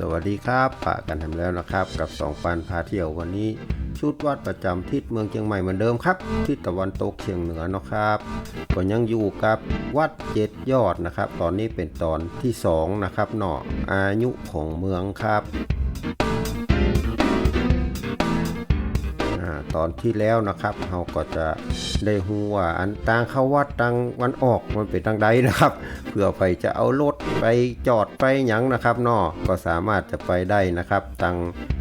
สวัสดีครับปะกันทำแล้วนะครับ กับสองปันพาเที่ยววันนี้ ชุดวัดประจำทิศเมืองเชียงใหม่เหมือนเดิมครับทิศตะวันตกเฉียงเหนือนะครับก็ยังอยู่กับวัดเจ็ดยอดนะครับ ตอนนี้เป็นตอนที่สองนะครับเนาะอายุของเมืองครับตอนที่แล้วนะครับเราก็จะได้ฮู้ว่าอันต่างเข้าวัด ต่างวันออกมันเป็นทางใดนะครับ เพื่อไปจะเอารถไปจอดไปหยังนะครับนาะก็สามารถจะไปได้นะครับทาง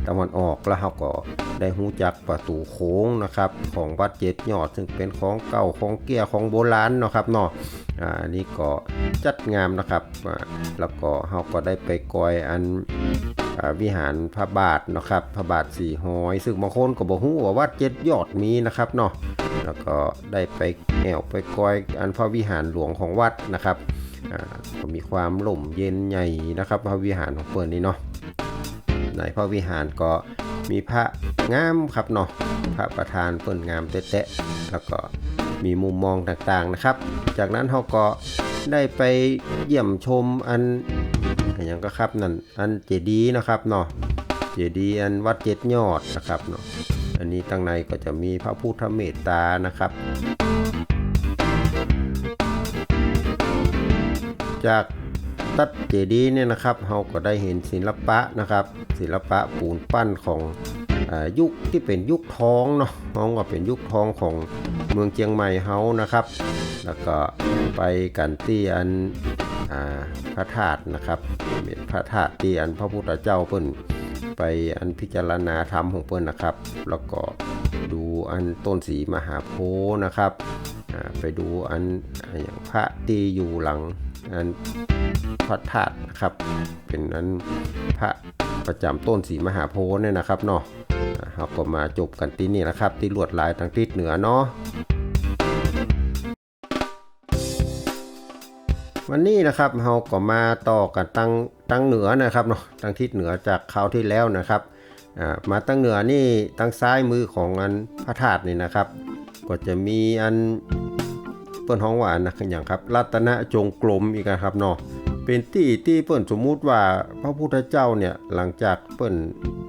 ตะวันออกแล้วเราก็ได้ฮู้จักประตูโค้งนะครับ ของวัดเจ็ดยอด ซึ่งเป็นของเก่าของเกี้ยของโบราณเนาะครับเนาะอ่าอันนี้ก็จัดงามนะครับแล้วก็เราก็ได้ไปกอยอันวิหารพระบาทนะครับพระบาทสี่หอย ซึ่งบางคนก็บอกฮู้ว่าวัดเจ็ดยอดมีนะครับเนาะแล้วก็ได้ไปแอวไปกอยอันพระวิหารหลวงของวัดนะครับก็มีความหล่มเย็นใหญ่นะครับ พระวิหารของเปิดนี้เนาะ ในพระวิหารก็มีพระงามครับเนาะพระประธานเปิ่นงามเตะๆแล้วก็มีมุมมองต่างๆนะครับ จากนั้นเขาก็ได้ไปเยี่ยมชมอันอันยังก็ครับนั่นอันเจดีย์นะครับเนาะเจดีย์อันวัดเจ็ดยอดนะครับเนาะอันนี้ตั้งในก็จะมีพระพุทธเมตตานะครับ จาก ตัดเจดีย์เนี่ยนะครับเราก็ได้เห็นศิลปะนะครับ ศิลปะปูนปั้นของอยุคที่เป็นยุคทองเนาะมองว่าเป็นยุคทองของเมืองเชียงใหม่เฮานะครับ แล้วก็ไปกันที่อันอพระธาตุนะครับเป็นพระธาตุที่อันพระพุทธเจ้าเพิ่นไปอันพิจารณาธรรมของเพิ่นนะครับ แล้วก็ดูอันต้นสีมหาโพธิ์นะครับ ไปดูอันอ่าอย่างพระที่อยู่หลังอัน พระธาตุนะครับ เป็นอันพระประจำต้นสีมหาโพธิ์เนี่ยนะครับเนาะเราก็มาจบกันที่นี่นะครับ ที่ลวดลายทางทิศเหนือเนาะวันนี้นะครับเราก็มาต่อกันตั้งตั้งเหนือนะครับเนาะตั้งทิศเหนือจากคราวที่แล้วนะครับมาตั้งเหนือนี่ตั้งซ้ายมือของอันพระธาตุนี่นะครับ ก็จะมีอันเปิ้นห้องว่านนะอย่างครับรัตนจงกรมอีกนะครับเนาะ เป็นที่ที่เปิ้นสมมุติว่าพระพุทธเจ้าเนี่ยหลังจากเปิ้น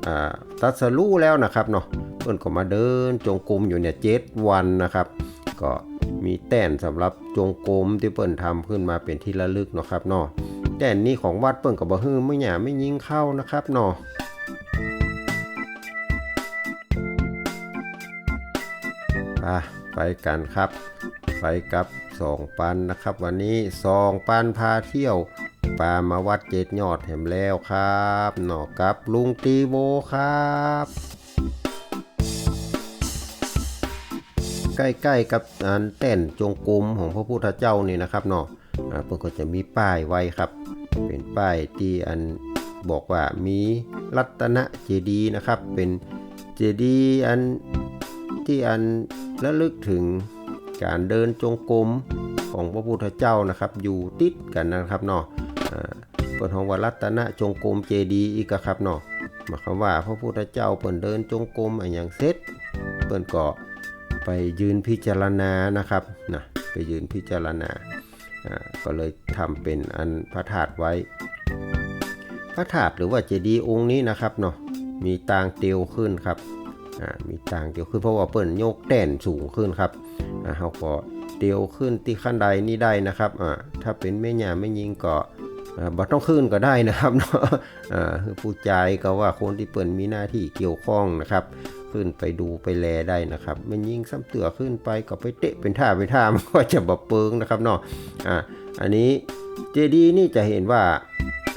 อ่าตัสรู้แล้วนะครับเนาะเปิ้นก็มาเดินจงกรมอยู่เนี่ยเจ็ดวันนะครับ ก็มีแต้นสำหรับจงกรมที่เปิ้นทำขึ้นมาเป็นที่ระลึกเนาะครับเนาะแต้นนี้ของวัดเปิ้นก็บ่ฮื้อไม่หยาไม่ยิงเข้านะครับเนาะไปกันครับ ไปกับสองปันนะครับ วันนี้สองปันพาเที่ยวปามาวัดเจ็ดยอดแหมแล้วครับเนาะกับลุงตีโวครับใกล้ๆกับอันเต้นจงกรมของพระพุทธเจ้านี่นะครับเนาะอ่าเพิ่นก็จะมีป้ายไว้ครับ เป็นป้ายที่อันบอกว่ามีรัตนเจดีนะครับ เป็นเจดีอันที่อันระลึกถึง การเดินจงกรมของพระพุทธเจ้านะครับ อยู่ติดกันนะครับเนาะเปิดของว่ารัตนจงกรมเจดีอีกครับเนาะหมายความว่าพระพุทธเจ้าเปิดเดินจงกรมอย่างเสร็จเปิดก็ไปยืนพิจารณานะครับนะไปยืนพิจารณาก็เลยทำเป็นอันพระธาตุไว้ พระธาตุหรือว่าเจดีย์องค์นี้นะครับเนาะมีตางเตียวขึ้นครับ มีต่างเตียวขึ้นเพราะว่าเปิ้นโยกแต้นสูงขึ้นครับอ่าเขาก็เตียวขึ้นที่ขั้นใดนี่ได้นะครับถ้าเป็นแม่หยาไม่ยิงก็อ่าบ่ต้องขึ้นก็ได้นะครับเนาะผู้ใจก็ว่าคนที่เปิ้นมีหน้าที่เกี่ยวข้องนะครับ ขึ้นไปดูไปแลได้นะครับมันยิงซ้ำเตือขึ้นไปก็ไปเตะเป็นท่าเป็นท่ามันก็จะบะเปิงนะครับเนาะอ่าอันนี้เจดีย์นี่จะเห็นว่า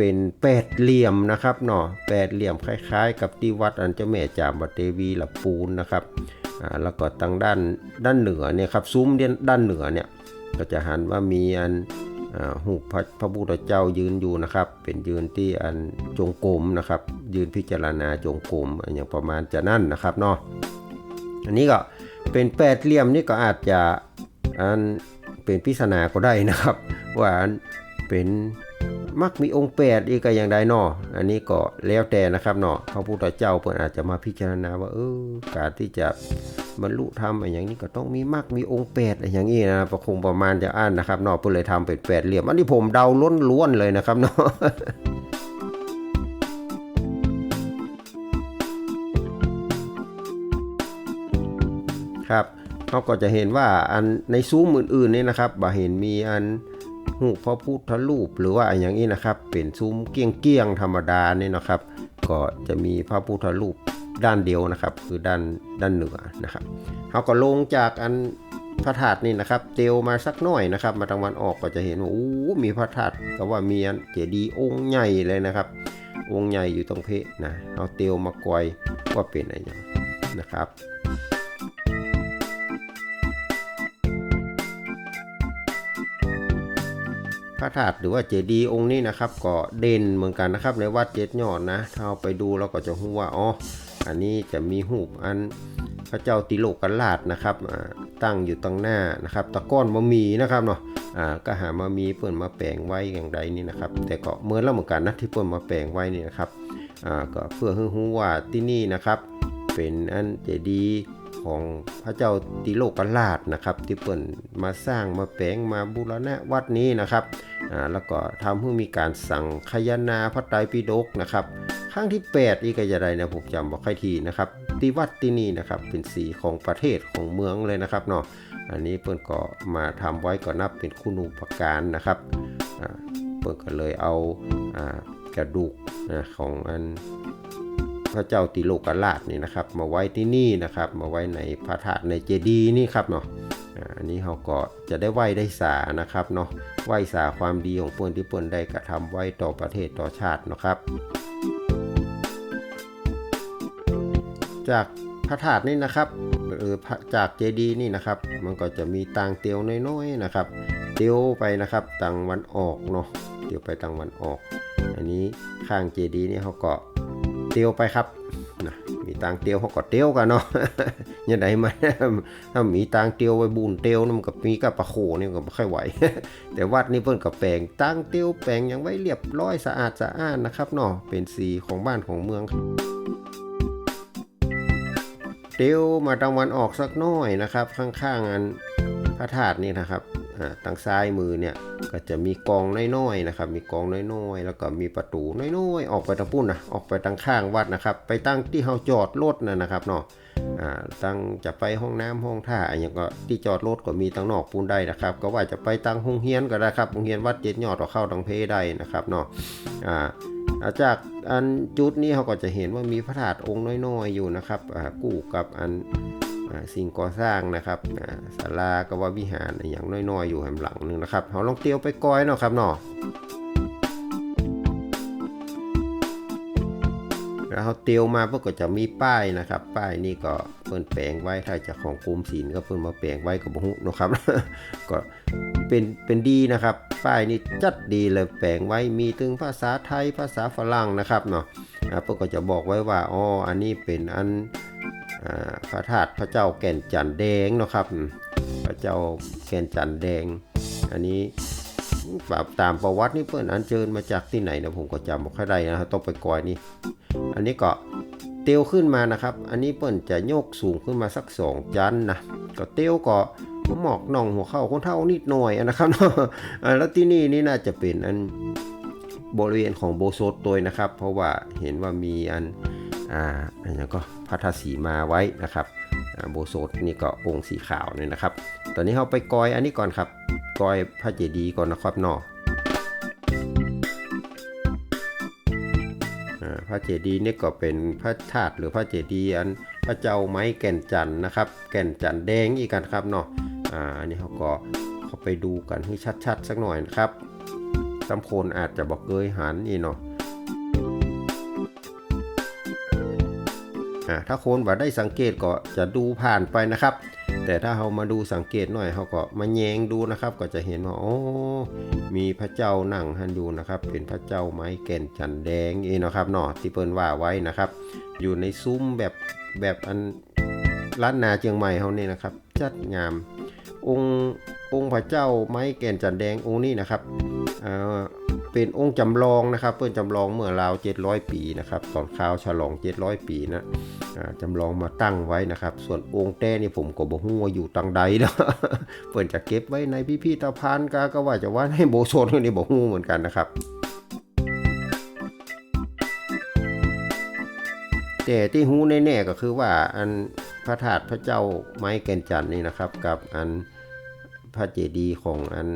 เป็นแปดเหลี่ยมนะครับเนาะแปดเหลี่ยมคล้าย ๆ กับที่วัดอันเจ้าแม่จามบเทวีหลับปูนนะครับอ่าแล้วก็ทางด้านด้านเหนือเนี่ยครับซุ้มด้านเหนือเนี่ยก็จะหันว่ามีอันอ่าหูพระพระพุทธเจ้ายืนอยู่นะครับ เป็นยืนที่อันจงกรมนะครับ ยืนพิจารณาจงกรมอย่างประมาณจะนั่นนะครับเนาะอันนี้ก็เป็นแปดเหลี่ยมนี่ก็อาจจะอันเป็นพิศนาก็ได้นะครับ ว่าอันเป็น มักมีองค์แปดอีกก็อย่างใดเนออันนี้ก็แล้วแต่นะครับเนาะพระพุทธเจ้าเพิ่นอาจจะมาพิจารณาว่าเออการที่จะบรรลุธรรมอย่างนี้ก็ต้องมีมักมีองค์แปดอย่างนี้นะประคงประมาณจะอ่านนะครับเนาะเพิ่นเลยทำเป็นแเหลี่ยมอันนี้ผมเดาล้นล้วนเลยนะครับเนาะครับเราก็จะเห็นว่าอันในซูมอื่นๆนี่นะครับบ่เห็นมีอัน หูพระพุทธรูปหรือว่าอย่างนี้นะครับ เป็นซุ้มเกี้ยงๆธรรมดานี่นะครับ ก็จะมีพระพุทธรูปด้านเดียวนะครับ คือด้านด้านเหนือนะครับเขาก็ลงจากอันพระธาตุนี่นะครับเตียวมาสักหน่อยนะครับ มาทางวันออกก็จะเห็นว่าโอ้มีพระธาตุก็ว่ามีอันเจดีย์องค์ใหญ่เลยนะครับ องค์ใหญ่อยู่ตรงเพนะเอาเตียวมากอยว่าเป็นอะไรอย่างนะครับ พระธาตุหรือว่าเจดีย์องค์นี้นะครับก็เด่นเหมือนกันนะครับในวัดเจ็ดยอดนะถ้าเราไปดูเราก็จะรู้ว่าอ๋ออันนี้จะมีหูปอันพระเจ้าติโลกราชนะครับตั้งอยู่ตรงหน้านะครับ ตะก้อนมะมีนะครับเนาะก็หามามีเปิ่อนมาแปลงไว้อย่างใดนี่นะครับ แต่ก็เหมือนแล้วเหมือนกันนะที่เปิ่อนมาแปลงไว้นี่นะครับก็เพื่อให้รู้ว่าที่นี่นะครับ เป็นอันเจดีย์ ของพระเจ้าติโลกราชนะครับ ที่เปิ่นมาสร้างมาแปลงมาบูรณะวัดนี้นะครับอ่าแล้วก็ทำให้มีการสั่งขยนาพระไตรปิฎกนะครับครั้งที่ 8 อีกก็จะได้นะผมจำบอกใครทีนะครับที่วัดที่นี่นะครับเป็นสีของประเทศของเมืองเลยนะครับเนาะอันนี้เพิ่นก็มาทำไว้ก็นับเป็นคุณูปการนะครับเพิ่นก็เลยเอากระดูกของอัน พระเจ้าติโลกราชนี่นะครับ มาไว้ที่นี่นะครับ มาไว้ในพระธาตุในเจดีย์นี่ครับเนาะอันนี้เขาก็จะได้ไหว้ได้สานะครับเนาะไหวสาความดีของเปิ้นที่เปิ้นได้กระทำไว้ต่อประเทศต่อชาตินะครับ จากพระธาตุนี่นะครับหรือจากเจดีย์นี่นะครับ มันก็จะมีต่างเตียวน้อยๆนะครับ เตียวไปนะครับต่างวันออกเนาะเตียวไปต่างวันออก อันนี้ข้างเจดีย์นี่เขาก็ เตียวไปครับนะมีตางเตียวเขาก็เตียวกันเนาะยังไงมาถ้ามีตางเตียวไว้บุญเตียวนี่มันก็มีกับปะโขนี่ก็ไม่ค่อยไหว แต่วัดนี่เพิ่นก็แปลงตังเตียวแปลงยังไว้เรียบร้อยสะอาดสะอ้านนะครับเนาะเป็นสีของบ้านของเมืองเตียวมาตะวันออกสักหน้อยนะครับ ข้างๆอันพระธาตุนี่นะครับ ทางซ้ายมือเนี่ยก็จะมีกองน้อยๆนะครับ มีกองน้อยๆ แล้วก็มีประตูน้อยๆ ออกไปทางปุ้นนะออกไปทางข้างวัดนะครับ ไปตั้งที่เฮาจอดรถนะนะครับเนาะอ่าตั้งจะไปห้องน้ำห้องท่าอะไรอย่างก็ที่จอดรถก็มีตั้งนอกปูนได้นะครับ ก็ว่าจะไปตั้งห้องเฮียนก็ได้ครับห้องเฮียนวัดเจ็ดยอดก็เข้าตังเพได้นะครับเนาะอ่าจากอันจุดนี้เขาก็จะเห็นว่ามีพระธาตุองค์น้อยๆอยู่นะครับกู้กับอัน สิ่งก่อสร้างนะครับศาลาก็ว่าวิหารอย่างน้อยๆ อยู่แหมหลังหนึงนะครับเขาลองเตียวไปก้อยเนาะครับเนาะแล้วเขาเตียวมาเพื่อก็จะมีป้ายนะครับ ป้ายนี่ก็เพิ่นแปลงไว้ถ้าจะของกรมศิลป์ก็เพิ่นมาแปลงไว้กับบุเนะครับ ก็เป็นเป็นดีนะครับ ป้ายนี่จัดดีเลยแปลงไว้มีถึงภาษาไทยภาษาฝรั่งนะครับเนาะอ่าเพิ่นก็จะบอกไว้ว่าอ๋ออันนี้เป็นอัน พระธาตุพระเจ้าแก่นจันแดงเนาะครับ พระเจ้าแก่นจันแดง อันนี้แบบตามประวัตินี่เพื่อนอันเชิญมาจากที่ไหนนะผมก็จำไม่ค่อยได้นะครับต้องไปกอยนี่ อันนี้ก็เตียวขึ้นมานะครับ อันนี้เปิ้นจะโยกสูงขึ้นมาสักสองจันนะ ก็เตียวก็หมอกน่องหัวเข้าคนเท่านิดหน่อยนะครับอ่าแล้วที่นี่นี่น่าจะเป็นอันบริเวณของโบโซตตัวนะครับ เพราะว่าเห็นว่ามีอัน อ่าอันนี้ก็พัทสีมาไว้นะครับโบโซตนี่ก็องค์สีขาวเนี่ยนะครับ ตอนนี้เราไปกอยอันนี้ก่อนครับกอยพระเจดีย์ก่อนนะครับนอพระเจดีย์นี่ก็เป็นพระธาตุหรือพระเจดีย์อันพระเจ้าไม้แก่นจันนะครับ แก่นจันแดงอีกกันครับเนาะอ่าอันนี้เขาก็เข้าไปดูกันให้ชัดๆสักหน่อยนะครับตำคนอาจจะบอกเกยหันนี่เนาะ อ่าถ้าคนว่าได้สังเกตก็จะดูผ่านไปนะครับ แต่ถ้าเรามาดูสังเกตหน่อยเขาก็มาแยงดูนะครับ ก็จะเห็นว่าโอ้มีพระเจ้านั่งหันอยู่นะครับ เป็นพระเจ้าไม้แก่นจันแดงเองนะครับเนาะที่เปิ้นว่าไว้นะครับ อยู่ในซุ้มแบบแบบอันล้านนาเชียงใหม่เขานี่นะครับ จัดงามองค์องค์พระเจ้าไม้แก่นจันแดงองค์นี้นะครับ เป็นองค์จำลองนะครับเปิ้นจำลองเมื่อราว 700 ปีนะครับตอนคราวฉลอง 700 ปีนะจำลองมาตั้งไว้นะครับ ส่วนองค์แต้นี่ผมก็บอกว่าอยู่ตังใดนะเปิ่อนจะเก็บไว้ในพิพิธภัณฑ์ก็ก็ว่าจะว่าให้โบโซนนี่บอกฮู้เหมือนกันนะครับแต่ที่ฮู้แน่ๆก็คือว่าอันพระธาตุพระเจ้าไม้แก่นจันนี่นะครับ กับอันพระเจดีย์ของอัน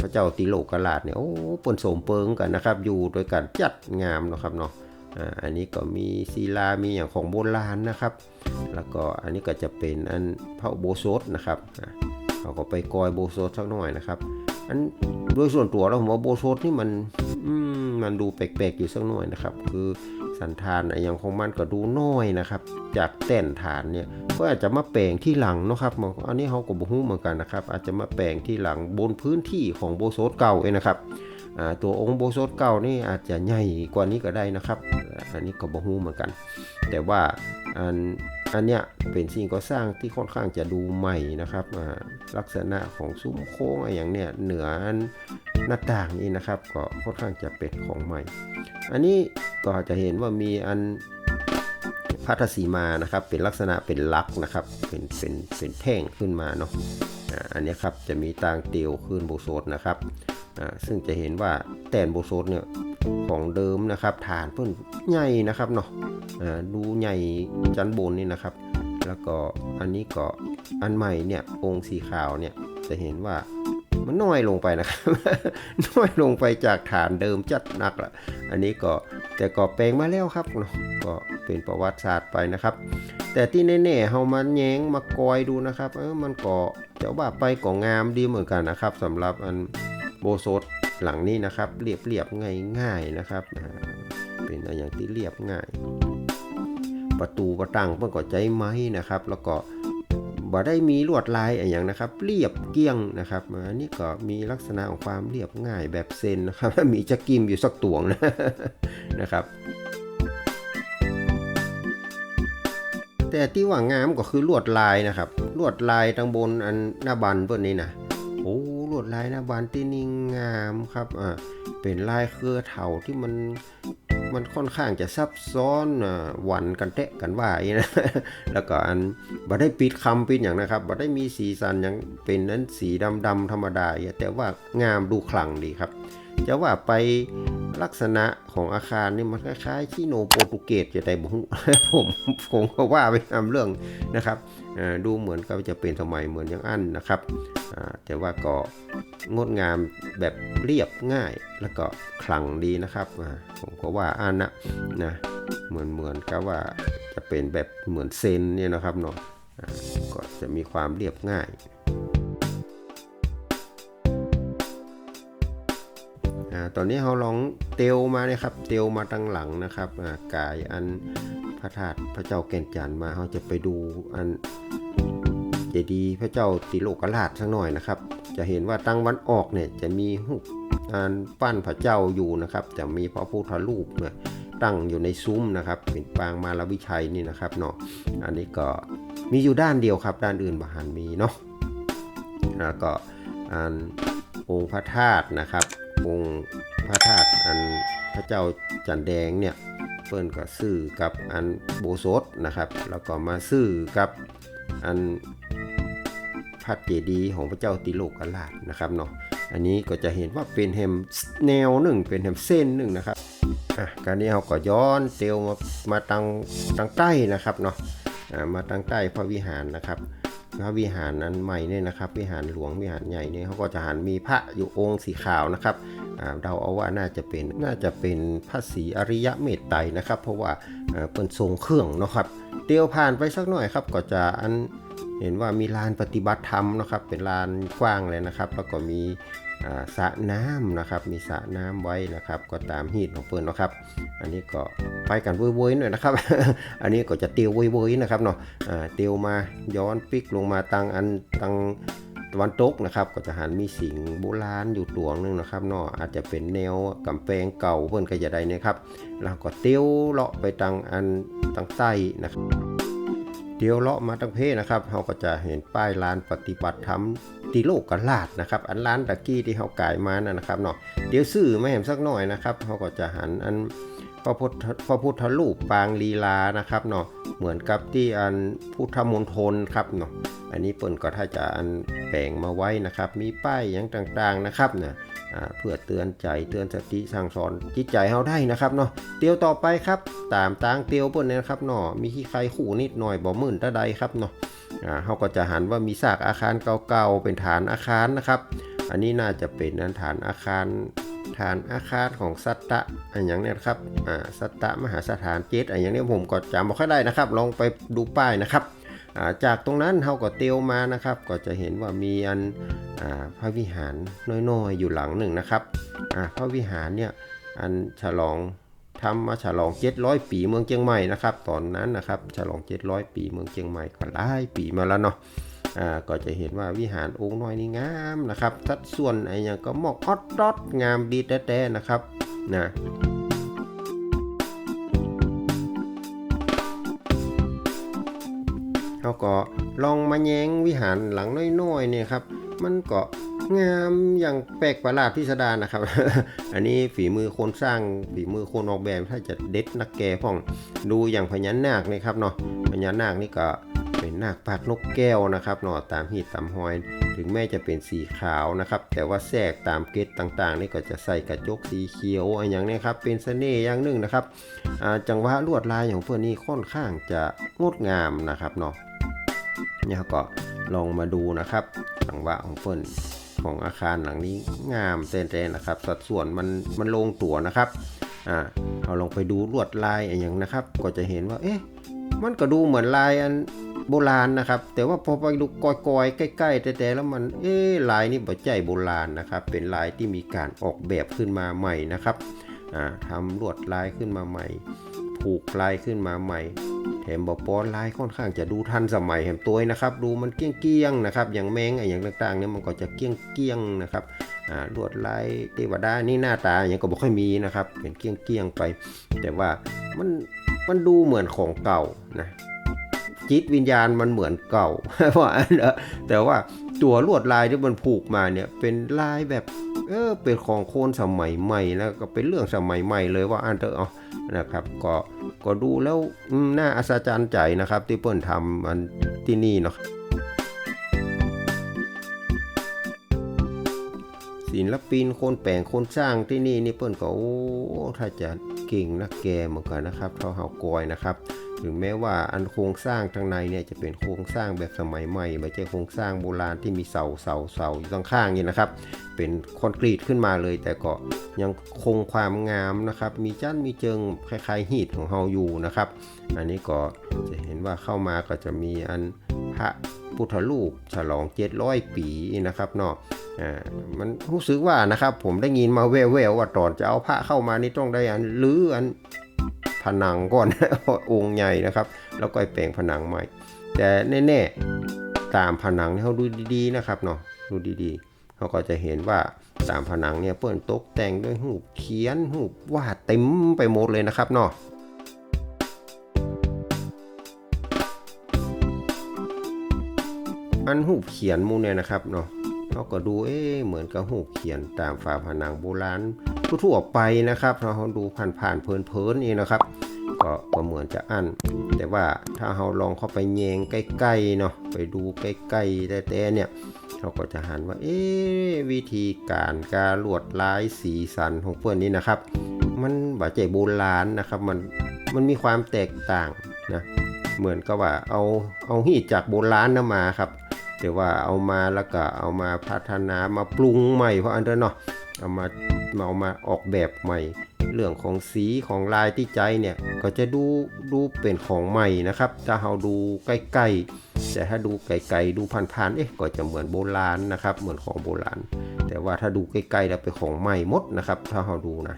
พระเจ้าติโลกราชเนี่ยโอ้ปนสมเปิงกันนะครับ อยู่โดยการจัดงามนะครับเนาะอ่าอันนี้ก็มีศิลามีอย่างของโบราณนะครับ แล้วก็อันนี้ก็จะเป็นอันพระโบสถนะครับเราก็ไปกอยโบสถสักหน่อยนะครับ อันโดยส่วนตัวแล้วผมว่าโบสถนี่มันอืมมันดูแปลกๆอยู่สักหน่อยนะครับ คือ สันธานอย่างของมันก็ดูน้อยนะครับ จากแต้นฐานเนี่ยก็อาจจะมาแปลงที่หลังเนาะครับอันนี้เขาก็บ่ฮู้เหมือนกันนะครับ อาจจะมาแปลงที่หลังบนพื้นที่ของโบโซดเก่าเองนะครับตัวองค์โบโซดเก่านี่อาจจะใหญ่กว่านี้ก็ได้นะครับ อันนี้ก็บ่ฮู้เหมือนกัน แต่ว่าอัน อันเนี้ยเป็นสิ่งก่อสร้างที่ค่อนข้างจะดูใหม่นะครับลักษณะของซุ้มโค้งอะไรอย่างเนี้ยเหนือหน้าต่างนี่นะครับ ก็ค่อนข้างจะเป็นของใหม่ อันนี้ก็จะเห็นว่ามีอันพัทสีมานะครับ เป็นลักษณะเป็นลักนะครับ เป็นเป็นเป็นแท่งขึ้นมาเนาะอ่าอันนี้ครับจะมีตางเตียวขึ้นโบโซดนะครับอ่าซึ่งจะเห็นว่าแตนโบโซดเนี่ย ของเดิมนะครับฐานเพิ่นใหญ่นะครับเนาะดูใหญ่จันบนนี่นะครับ แล้วก็อันนี้ก็อันใหม่เนี่ยองค์สีขาวเนี่ยจะเห็นว่ามันน้อยลงไปนะครับ น้อยลงไปจากฐานเดิมจัดนักละอันนี้ก็แต่ก็แปลงมาแล้วครับเนาะก็เป็นประวัติศาสตร์ไปนะครับ แต่ที่แน่ๆเฮามาแย้งมากอยดูนะครับ เออมันก็จะว่าไปก็งามดีเหมือนกันนะครับสำหรับอันโบโซด หลังนี้นะครับเรียบๆง่ายๆนะครับเป็นอะไรอย่างที่เรียบง่าย ประตูประตังเพิ่นก็ใจไม้นะครับ แล้วก็บ่ได้มีลวดลายอะไรอย่างนะครับ เรียบเกลี้ยงนะครับอันนี้ก็มีลักษณะของความเรียบง่ายแบบเซนนะครับมีจะกิมอยู่สักตวงนะนะครับแต่ที่ว่างามก็คือลวดลายนะครับ ลวดลายทางบนอันหน้าบันเพิ่อนนี่นะโอ้ วดลายหน้าบันที่นี่งามครับอ่าเป็นลายเครือเถาที่มันมันค่อนข้างจะซับซ้อนอ่าหวันกันแตะกันว่าอีนะ แล้วก็อันบ่ได้ปิดคำปิดอย่างนะครับบ่ได้มีสีสันอย่างเป็นนั้นสีดำๆธรรมดาแต่ว่างามดูขลังดีครับ จะว่าไปลักษณะของอาคารนี่มันคล้ายๆชิโนโปรตุเกสจะได้บุผมผมก็ว่าไปตามเรื่องนะครับ ดูเหมือนกับจะเป็นสมัยเหมือนอย่างอันนะครับ แต่ว่าก็งดงามแบบเรียบง่ายแล้วก็ขลังดีนะครับผมก็ว่าอันนะนะเหมือนเหมือนกับว่าจะเป็นแบบเหมือนเซนเนี่ยนะครับเนาะอ่าก็จะมีความเรียบง่ายอตอนนี้เราลองเตียวมาเนี่ยครับ เตียวมาตั้งหลังนะครับกายอันพระธาตุพระเจ้าแก่นจันทร์มาเราจะไปดูอัน จดีย์พระเจ้าติโลกราชสักหน่อยนะครับ จะเห็นว่าตั้งวันออกเนี่ยจะมีหุบอันปั้นพระเจ้าอยู่นะครับ จะมีพระพุทธรูปเนี่ยตั้งอยู่ในซุ้มนะครับ เป็นปางมาลวิชัยนี่นะครับเนาะอันนี้ก็มีอยู่ด้านเดียวครับ ด้านอื่นบหันมีเนาะแล้วก็อันองค์พระธาตุนะครับ องค์พระธาตุอันพระเจ้าจันแดงเนี่ยเปิ้นก็ซื้อกับอันโบสถนะครับ แล้วก็มาซื้อกับอัน พระเจดีย์ของพระเจ้าติโลกราชนะครับเนาะอันนี้ก็จะเห็นว่าเป็นแฮมแนวหนึ่งเป็นแฮมเส้นหนึ่งนะครับอะการนี้เราก็ย้อนเตียวมามาตังตังใต้นะครับเนาะอ่ามาตังใต้พระวิหารนะครับพระวิหารนั้นใหม่เนี่ยนะครับ วิหารหลวงวิหารใหญ่เนี่ยเขาก็จะหันมีพระอยู่องค์สีขาวนะครับอ่าเดาเอาว่าน่าจะเป็นน่าจะเป็นพระศรีอริยะเมตไตรนะครับ เพราะว่าอ่าเป็นทรงเครื่องนะครับเตียวผ่านไปสักหน่อยครับก็จะอัน เห็นว่ามีลานปฏิบัติธรรมนะครับ เป็นลานกว้างเลยนะครับ แล้วก็มีสระน้ำนะครับ มีสระน้ำไว้นะครับ ก็ตามฮีตของเปิ่นนะครับ อันนี้ก็ไปกันเว้ยๆหน่อยนะครับ อันนี้ก็จะเตียวเว้ยๆนะครับเนาะเตียวมาย้อนปิกลงมาตังอันตังตะวันตกนะครับก็จะหันมีสิ่งโบราณอยู่ตัวหนึงนะครับเนาะอาจจะเป็นแนวกำแพงเก่าเพิ่อนก็จะได้นะครับ แล้วก็เตียวเลาะไปตังอันตังใต้นะครับ เดี๋ยวเลาะมาตั้งเพนะครับเราก็จะเห็นป้ายลานปฏิบัติธรรมติโลกกลาดนะครับ อันร้านตะกี้ที่เขากายมานั่นนะครับเนาะเดี๋ยวซื้อมาเห็นสักหน่อยนะครับเขาก็จะหันอันพระพุทธพระพุทธรูปปางลีลานะครับเนาะเหมือนกับที่อันพุทธมณฑลครับเนาะ อันนี้เปิ่นก็ถ้าจะอันแปลงมาไว้นะครับ มีป้ายอย่างต่างๆนะครับนะอ่าเพื่อเตือนใจเตือนสติสั่งสอนจิตใจเฮาได้นะครับเนาะเตียวต่อไปครับ ตามตางเตียวเปิ่นนี่ยนะครับเนาะมีขี้ใครขู่นิดหน่อยบ่มื่นตะใดครับเนาะเฮาก็จะหันว่ามีซากอาคารเก่าๆเป็นฐานอาคารนะครับ อันนี้น่าจะเป็นอันฐานอาคารฐานอาคารของสัตตะอันอย่างเนี้ยครับอ่าสัตตะมหาสถานเจตอันอย่างนี้ผมก็จำไม่ค่อยได้นะครับ ลองไปดูป้ายนะครับ จากตรงนั้นเขาก็เตียวมานะครับ ก็จะเห็นว่ามีอันอพระวิหารน้อยๆอยู่หลังหนึ่งนะครับอ่าพระวิหารเนี่ยอันฉลองทำมาฉลอง 700 ปีเมืองเชียงใหม่นะครับ ตอนนั้นนะครับฉลอง 700 ปีเมืองเชียงใหม่ก็หลายปีมาแล้วเนาะอ่าก็จะเห็นว่าวิหารองค์น้อยนี่งามนะครับสัดส่วนไอ้อย่างก็หมอกออดดอดงามดีแต่แต่นะครับนะ เขาก็ลองมาแย้งวิหารหลังน้อยๆเนี่ยครับ มันก็งามอย่างแปลกประหลาดพิสดารนะครับ อันนี้ฝีมือคนสร้างฝีมือคนออกแบบถ้าจะเด็ดนักแก่พ่องดูอย่างพญานาคนี่ครับเนาะพญานาคนี่ก็เป็นนาคปากนกแก้วนะครับเนาะตามหีดตามหอย ถึงแม้จะเป็นสีขาวนะครับ แต่ว่าแทรกตามเกตต่างๆ นี่ก็จะใส่กระจกสีเขียวอะไรอย่างนี้ครับ เป็นเสน่ห์อย่างหนึ่งนะครับจังหวะลวดลายของเพื่อนนี่ค่อนข้างจะงดงามนะครับเนาะ เนี่ยก็ลองมาดูนะครับจังหวะของเพื่อนของอาคารหลังนี้งามเต้นๆนะครับ สัดส่วนมันมันลงตัวนะครับอ่าเอาลองไปดูลวดลายอย่างนะครับ ก็จะเห็นว่าเอ๊ะมันก็ดูเหมือนลายอันโบราณนะครับ แต่ว่าพอไปดูกอยๆ ใกล้ๆ แต่ๆแล้วมันเอ๊ะลายนี้บ่ใจโบราณนะครับ เป็นลายที่มีการออกแบบขึ้นมาใหม่นะครับอ่าทำลวดลายขึ้นมาใหม่ ผูกลายขึ้นมาใหม่ แถมบอปอนลายค่อนข้างจะดูทันสมัยแถมตัวนะครับ ดูมันเกี้ยงๆนะครับ อย่างแมงไอ้อย่างต่างๆเนี่ยมันก็จะเกี้ยงๆนะครับอ่าลวดลายเทวดานี่หน้าตาอย่างก็บ่ค่อยมีนะครับเป็นเกี้ยงๆไป แต่ว่ามันมันดูเหมือนของเก่านะจิตวิญญาณมันเหมือนเก่าว่าอันนะแต่ว่าตัวลวดลายที่มันผูกมาเนี่ยเป็นลายแบบ เออเป็นของโคนสมัยใหม่แล้วก็เป็นเรื่องสมัยใหม่เลยว่าอันเถอะเอานะครับก็ก็ดูแล้วน่าอัศจรรย์ใจนะครับ ที่เปิ้นทำมันที่นี่เนาะศิลปินคนแปลงคนสร้างที่นี่นี่เปิ้นก็โอ้ถ้าจะเก่งนักแกเหมือนกันนะครับเท่าเฮากอยนะครับ ถึงแม้ว่าอันโครงสร้างทางในเนี่ยจะเป็นโครงสร้างแบบสมัยใหม่ไม่ใช่โครงสร้างโบราณที่มีเสาเสาเสาอยู่ข้างๆนี่นะครับ เป็นคอนกรีตขึ้นมาเลย แต่ก็ยังคงความงามนะครับ มีจั้นมีเจิงคล้ายๆหีดของเฮาอยู่นะครับ อันนี้ก็จะเห็นว่าเข้ามาก็จะมีอันพระพุทธรูปฉลอง700ปีนะครับเนาะอ่ามันรู้สึกว่านะครับผมได้ยินมาแว่วๆว่าตอนจะเอาพระเข้ามานี่ต้องได้อันหรืออัน นังก่อน องค์ใหญ่นะครับ แล้วก็ไปแปลงผนังใหม่ แต่แน่ๆตามผนังเนี่ยเขาดูดีๆนะครับเนาะดูดีๆเขาก็จะเห็นว่าตามผนังเนี่ยเปิ้นตกแต่งด้วยหูเขียนหูวาดเต็มไปหมดเลยนะครับเนาะอันหูเขียนมูเนี่ยนะครับเนาะ เขาก็ดูเอ๊ะเหมือนกับหูเขียนตามฝาผนังโบราณทั่วๆไปนะครับ เราดูผ่านๆเพลินๆนี่นะครับ ก็ก็เหมือนจะอั้นแต่ว่าถ้าเราลองเข้าไปแยงใกล้ๆเนาะไปดูใกล้ๆแต่ๆเนี่ยเราก็จะหันว่าเอ๊ะวิธีการการลวดลายสีสันของเพื่อนนี้นะครับ มันบาดใจโบราณนะครับมันมันมีความแตกต่างนะเหมือนกับว่าเอาเอาหีจากโบราณนะมาครับ แต่ว่าเอามาแล้วก็เอามาพัฒนามาปรุงใหม่เพราะอันเดอร์เนาะเอามาเอามาออกแบบใหม่ เรื่องของสีของลายที่ใจเนี่ยก็จะดูดูเป็นของใหม่นะครับ ถ้าเราดูใกล้ๆแต่ถ้าดูไกลๆดูผ่านๆเอ๊ะก็จะเหมือนโบราณนะครับ เหมือนของโบราณ แต่ว่าถ้าดูใกล้ๆแล้วเป็นของใหม่หมดนะครับ ถ้าเราดูนะ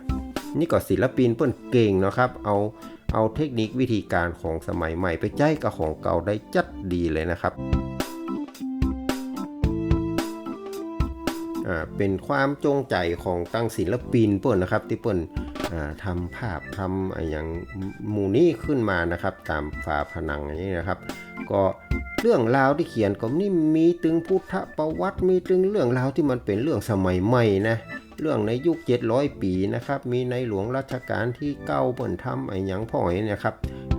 นี่ก็ศิลปินเปิ้นเก่งนะครับ เอาเอาเทคนิควิธีการของสมัยใหม่ไปใจกับของเก่าได้จัดดีเลยนะครับ อ่าเป็นความจงใจของตั้งศิลปินเปิ้นนะครับ ที่เปิ้นอ่าทำภาพทำอย่างมูนี้ขึ้นมานะครับ ตามฝาผนังอย่างนี้นะครับ ก็เรื่องราวที่เขียนก็นี่มีถึงพุทธประวัติมีถึงเรื่องราวที่มันเป็นเรื่องสมัยใหม่นะเรื่องในยุค 700 ปีนะครับ มีในหลวงรัชกาลที่เก้าเปิ้นทำไอ้หยังพ่อยนะครับ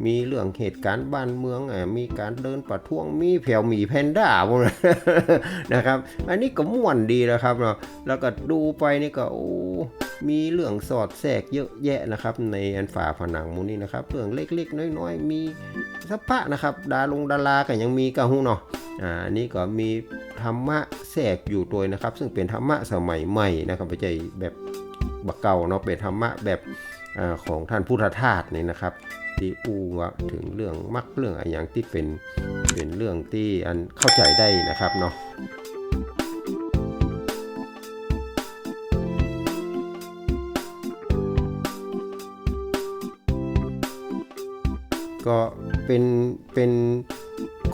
มีเรื่องเหตุการณ์บ้านเมืองอะมีการเดินประท้วงมีแผ่วหมีแพนด้าพวกนะครับ อันนี้ก็ม่วนดีนะครับเนาะแล้วก็ดูไปนี่ก็โอ้มีเรื่องสอดแทรกเยอะแยะนะครับ ในอันฝาผนังมูนี่นะครับเรื่องเล็กๆ น้อยๆ มีสัพพะนะครับ ดาลงดาราก็ยังมีกะฮูเนาะอ่าอันนี้ก็มีธรรมะแทรกอยู่ตัวนะครับ ซึ่งเป็นธรรมะสมัยใหม่นะครับไม่ใช่แบบบักเก่าเนาะเป็นธรรมะแบบอาของท่านพุทธทาสนี่นะครับ ที่อู้ว่าถึงเรื่องมักเรื่องอะไรอย่างที่เป็นเป็นเรื่องที่อันเข้าใจได้นะครับเนาะก็เป็นเป็น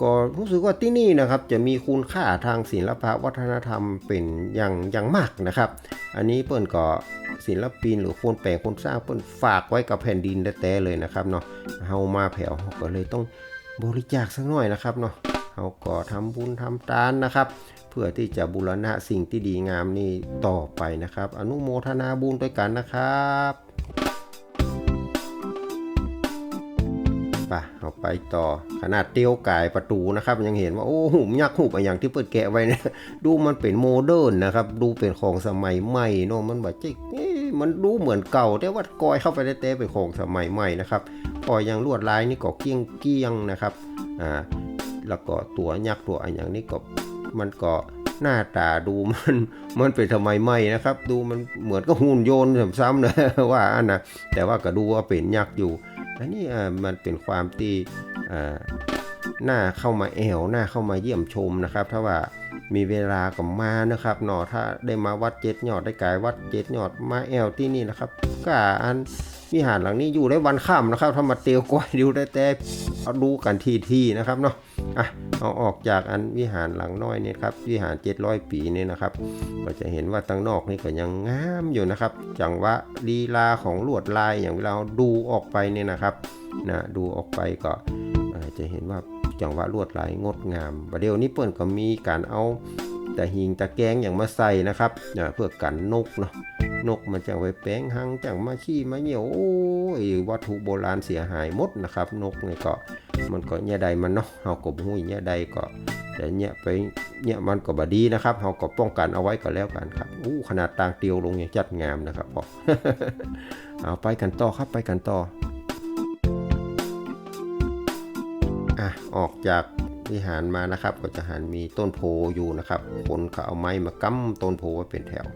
ก็รู้สึกว่าที่นี่นะครับจะมีคุณค่าทางศิลปะวัฒนธรรมเป็นอย่างอย่างมากนะครับ อันนี้เปิ้นก็ศิลปินหรือคนแปลงคนสร้างเปิ้นฝากไว้กับแผ่นดินแต่เลยนะครับเนาะเฮามาแผ่วก็เลยต้องบริจาคสักหน่อยนะครับเนาะเฮาก็ทำบุญทำทานนะครับ เพื่อที่จะบูรณะสิ่งที่ดีงามนี่ต่อไปนะครับ อนุโมทนาบุญด้วยกันนะครับ ปะเอาไปต่อขนาดเตียวกายประตูนะครับ ยังเห็นว่าโอ้หุมยักษ์หุบอะอย่างที่เปิดแกะไว้นี่ยดูมันเป็นโมเดิร์นนะครับ ดูเป็นของสมัยใหม่เนาะมันแบบจิกมันดูเหมือนเก่า แต่ว่ากอยเข้าไปได้แต่เป็นของสมัยใหม่นะครับพอยังลวดลายนี่ก็เกี้ยงเกี้ยงนะครับอ่าแล้วก็ตัวยักษ์ตัวอะอย่างนี้ก็มันก็หน้าตาดูมันมันเป็นสมัยใหม่นะครับ ดูมันเหมือนก็หุ่นโยนต์ซ้ำๆนะว่าอันนะแต่ว่าก็ดูว่าเป็นยักษ์อยู่ อันนี้มันเป็นความที่อ่าหน้าเข้ามาแอวหน้าเข้ามาเยี่ยมชมนะครับ ถ้าว่ามีเวลาก็มานะครับเนาะถ้าได้มาวัดเจ็ดยอดได้กายวัดเจ็ดยอดมาแอวที่นี่นะครับก็อัน วิหารหลังนี้อยู่ได้วันค่ำนะครับถ้ามาเตียวก้อยดูได้แต่เอาดูกันทีทีๆนะครับเนาะอะเอาออกจากอันวิหารหลังน้อยเนี่ยครับวิหาร 700 ปีเนี่ยนะครับ ก็จะเห็นว่าตั้งนอกนี่ก็ยังงามอยู่นะครับ จังหวะลีลาของลวดลายอย่างเวลาเราดูออกไปเนี่ยนะครับนะดูออกไปก็จะเห็นว่าจังหวะลวดลายงดงามประเดี๋ยวนี้เปิ้นก็มีการเอา แต่หิงตะแกงอย่างมาใส่นะครับเพื่อกันนกเนาะนกมันจะไว้แป้งหังจังมาขี้มาเหี่ยวโอ้ยวัตถุโบราณเสียหายหมดนะครับ นกนี่ก็มันก็แย่ใดมันเนาะเฮาก็บ่ฮู้แย่ใดก็แต่เนี่ยไปเนี่ยมันก็บดีนะครับเราก็ป้องกันเอาไว้ก็แล้วกันครับอู้ขนาดต่างเตียวลงอย่างจัดงามนะครับพอเอาไปกันต่อครับไปกันต่ออะออกจาก วิหารมานะครับ ก็จะหันมีต้นโพอยู่นะครับคนเขาเอาไม้มากั้มต้นโพไว้เป็นแถว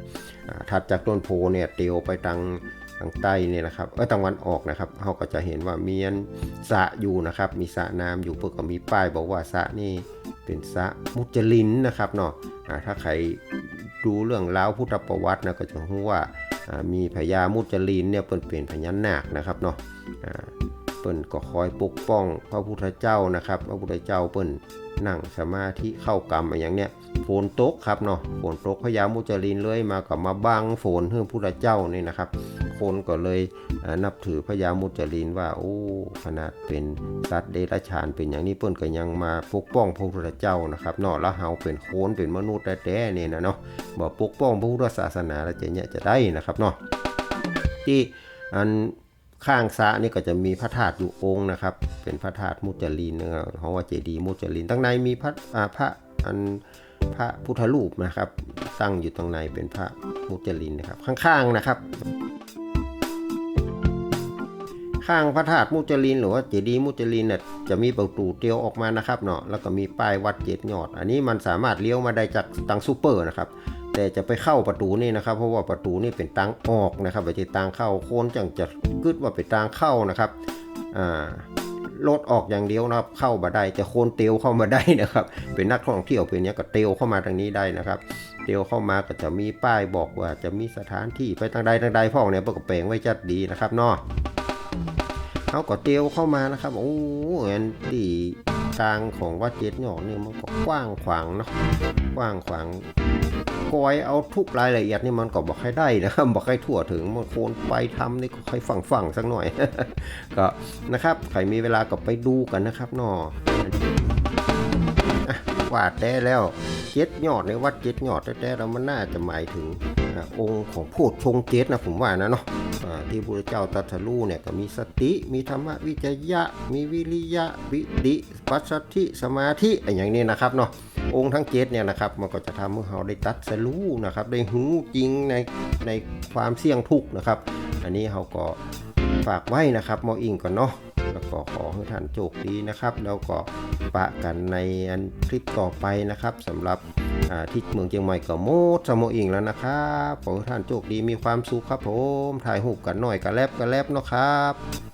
ถัดจากต้นโพเนี่ยเตียวไปทางทางใต้เนี่ยนะครับเออตะวันออกนะครับเขาก็จะเห็นว่ามีอันสะอยู่นะครับ มีสะน้ำอยู่เพื่อก็มีป้ายบอกว่าสะนี่เป็นสะมุจลินนะครับเนาะถ้าใครดูเรื่องราวพุทธประวัตินะก็จะรู้ว่ามีพญามุจลินเนี่ยเปิ่นเป็นพญานาคนะครับเนาะ เปิ่นก็คอยปกป้องพระพุทธเจ้านะครับ พระพุทธเจ้าเปิ่นนั่งสมาธิเข้ากรรมอย่างเนี้ยฝนตกครับเนาะฝนตกพญามุจลินเลยมากับมาบังฝนเพื่อพระพุทธเจ้านี่นะครับ คนก็เลยนับถือพญามุจลินว่าโอ้ขนาดเป็นสัตว์เดรัจฉานเป็นอย่างนี้เปิ้นก็ยังมาปกป้องพระพุทธเจ้านะครับเนาะแล้วเฮาเป็นโคนเป็นมนุษย์แต่ๆนี่ยนะเนาะบ่ปกป้องพระพุทธศาสนาแล้วจะเนี่ยจะได้นะครับเนาะที่อัน ข้างสระนี่ก็จะมีพระธาตุอยู่องค์นะครับ เป็นพระธาตุมุจลินนะครับเพราะว่าเจดีย์มุจลินตั้งในมีพระอ่าพระอันพระพุทธรูปนะครับ ตั้งอยู่ตรงในเป็นพระมุจลินนะครับ ข้างๆนะครับ ข้างพระธาตุมุจลิน หรือว่าเจดีย์มุจลินเนี่ยจะมีประตูเตียวออกมานะครับเนาะแล้วก็มีป้ายวัดเจ็ดยอด อันนี้มันสามารถเลี้ยวมาได้จากตังซูเปอร์นะครับ แต่จะไปเข้าประตูนี่นะครับ เพราะว่าประตูนี่เป็นทางออกนะครับไม่ใช่ทางเข้าโคนจังจะกึดว่าเป็นทางเข้านะครับอ่ารถออกอย่างเดียวนะครับ เข้ามาได้จะโคนเตียวเข้ามาได้นะครับ เป็นนักท่องเที่ยวเป็นเนี้ยก็เตียวเข้ามาทางนี้ได้นะครับ เตียวเข้ามาก็จะมีป้ายบอกว่าจะมีสถานที่ไปทางใดทางใดพ่องเนี่ยเปิดก็แปลงไว้จัดดีนะครับเนาะเขาก็เตียวเข้ามานะครับโอ้อันที่ทางของวัดเจ็ดหยอกเนี่ยมันก็กว้างขวางเนาะกว้างขวาง กอยเอาทุกรายละเอียดนี่มันก็บอกให้ได้นะครับบอกให้ทั่วถึงมันโคนไปทำนี่ก็ค่อยฟังฟังๆสักหน่อยก็นะครับใครมีเวลาก็ไปดูกันนะครับนอะว่าแต่แล้วเจ็ดยอดในวัดเจ็ดยอดแต่ๆแล้วมันน่าจะหมายถึง อ่าาองค์ของโพชฌงค์เจตนะผมว่านะเนาะที่พระเจ้าตรัสรู้เนี่ยก็มีสติมีธรรมวิจยะ มีวิริยะวิติปัสสัทธิสมาธิอะไรอย่างนี้นะครับเนาะองค์ทั้งเจตเนี่ยนะครับมันก็จะทำให้เราได้ตัดสรู้นะครับได้หูจริงในในความเสี่ยงทุกนะครับ อันนี้เราก็ ฝากไว้นะครับมออิงก่อนเนาะแล้วก็ขอให้ท่านโชคดีนะครับ แล้วก็ปะกันในอันคลิปต่อไปนะครับสำหรับที่เมืองเชียงใหม่ก็โมดสมออิงแล้วนะครับขอให้ท่านโชคดีมีความสุขครับผมถ่ายหูปกันหน่อยกันแลบกันแลบเนาะครับ